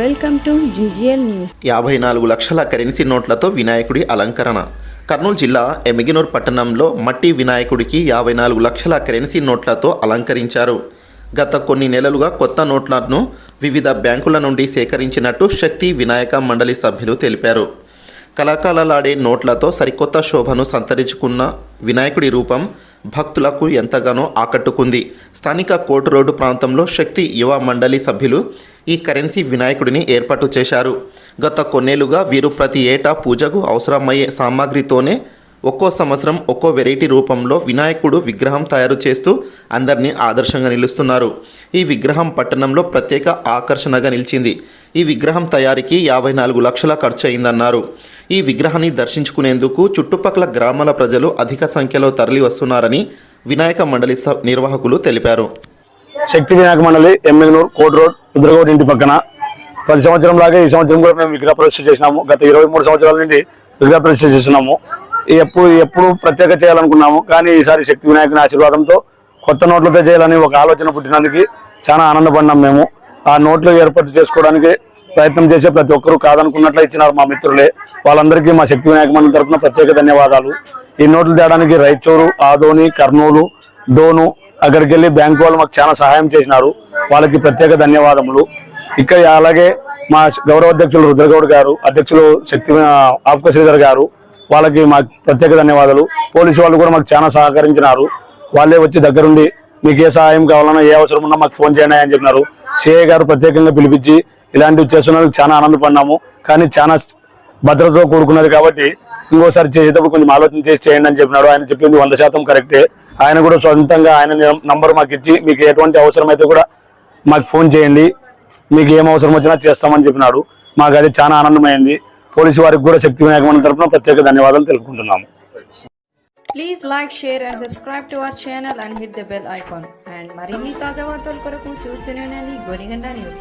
Welcome to GGL news. యాభై నాలుగు లక్షల కరెన్సీ నోట్లతో వినాయకుడి అలంకరణ. కర్నూలు జిల్లా ఎమిగినూర్ పట్టణంలో మట్టి వినాయకుడికి యాభై నాలుగు లక్షల కరెన్సీ నోట్లతో అలంకరించారు. గత కొన్ని నెలలుగా కొత్త నోట్లను వివిధ బ్యాంకుల నుండి సేకరించినట్టు శక్తి వినాయక మండలి సభ్యులు తెలిపారు. కళాకాలలాడే నోట్లతో సరికొత్త శోభను సంతరించుకున్న వినాయకుడి రూపం భక్తులకు ఎంతగానో ఆకట్టుకుంది. స్థానిక కోటు రోడ్డు ప్రాంతంలో శక్తి యువ మండలి సభ్యులు ఈ కరెన్సీ వినాయకుడిని ఏర్పాటు చేశారు. గత కొన్నేళ్ళుగా వీరు ప్రతి ఏటా పూజకు అవసరమయ్యే సామాగ్రితోనే ఒక్కో సంవత్సరం ఒక్కో వెరైటీ రూపంలో వినాయకుడు విగ్రహం తయారు చేస్తూ అందరినీ ఆదర్శంగా నిలుస్తున్నారు. ఈ విగ్రహం పట్టణంలో ప్రత్యేక ఆకర్షణగా నిలిచింది. ఈ విగ్రహం తయారీకి యాభై నాలుగు లక్షల ఖర్చు అయిందన్నారు ఈ విగ్రహాన్ని దర్శించుకునేందుకు చుట్టుపక్కల గ్రామాల ప్రజలు అధిక సంఖ్యలో తరలి వస్తున్నారని వినాయక మండలి నిర్వాహకులు తెలిపారు. శక్తి వినాయక మండలి ఎమ్మెగనూరు కోట్ రోడ్ రుద్రగౌడ్ ఇంటి పక్కన. ప్రతి సంవత్సరం లాగే ఈ సంవత్సరం కూడా మేము విగ్రహ ప్రదర్శన చేసినాము. గత ఇరవై మూడు సంవత్సరాల నుండి విగ్రహ ప్రదర్శన చేస్తున్నాము. ఎప్పుడు ఎప్పుడు ప్రత్యేక చేయాలనుకున్నాము. కానీ ఈసారి శక్తి వినాయకుని ఆశీర్వాదంతో కొత్త నోట్లతో చేయాలని ఒక ఆలోచన పుట్టినందుకు చాలా ఆనందపడినాం మేము. ఆ నోట్లు ఏర్పాటు చేసుకోవడానికి ప్రయత్నం చేసే ప్రతి ఒక్కరూ కాదనుకున్నట్లు ఇచ్చినారు మా మిత్రులే. వాళ్ళందరికీ మా శక్తి వినాయక మండలి తరఫున ప్రత్యేక ధన్యవాదాలు. ఈ నోట్లు తేయడానికి రైచూరు ఆదోని కర్నూలు డోను అక్కడికి వెళ్ళి బ్యాంకు వాళ్ళు మాకు చాలా సహాయం చేసినారు. వాళ్ళకి ప్రత్యేక ధన్యవాదములు. ఇక్కడ అలాగే మా గౌరవ అధ్యక్షులు రుద్రగౌడ్ గారు అధ్యక్షులు శక్తి ఆఫ్క శ్రీధర్ గారు వాళ్ళకి మాకు ప్రత్యేక ధన్యవాదాలు. పోలీసు వాళ్ళు కూడా మాకు చాలా సహకరించినారు. వాళ్ళే వచ్చి దగ్గరుండి మీకు ఏ సహాయం కావాలన్నా ఏ అవసరం ఉన్నా మాకు ఫోన్ చేయండి అని చెప్పినారు. సిఐ గారు ప్రత్యేకంగా పిలిపించి ఇలాంటివి చేస్తున్నందుకు చాలా ఆనందపడినాము. కానీ చాలా భద్రతతో కూడుకున్నది కాబట్టి ఇంకోసారి చేసేటప్పుడు కొంచెం ఆలోచన చేసి చేయండి అని చెప్పినాడు ఆయన చెప్పింది వంద శాతం కరెక్టే. ఆయన కూడా సొంతంగా ఆయన నంబర్ మాకు ఇచ్చి మీకు ఎటువంటి అవసరం అయితే కూడా మాకు ఫోన్ చేయండి. మీకు ఏం అవసరం వచ్చినా చేస్తామని చెప్పినాడు మాకు అది చాలా ఆనందమైంది. పోలీసు వారికి కూడా శక్తి వినాయకమైన తరఫున ప్రత్యేక ధన్యవాదాలు తెలుపుకుంటున్నాము. Please like share and subscribe to our channel and hit the bell icon and ಮರಿಮಿ ತಾಜಾ ವಾರ್ತೆಗಳು ಕೊರಕು ಚೂಸ್ತಿರೋನಲ್ಲಿ ಗೋರಿಗಂಡ ನ್ಯೂಸ್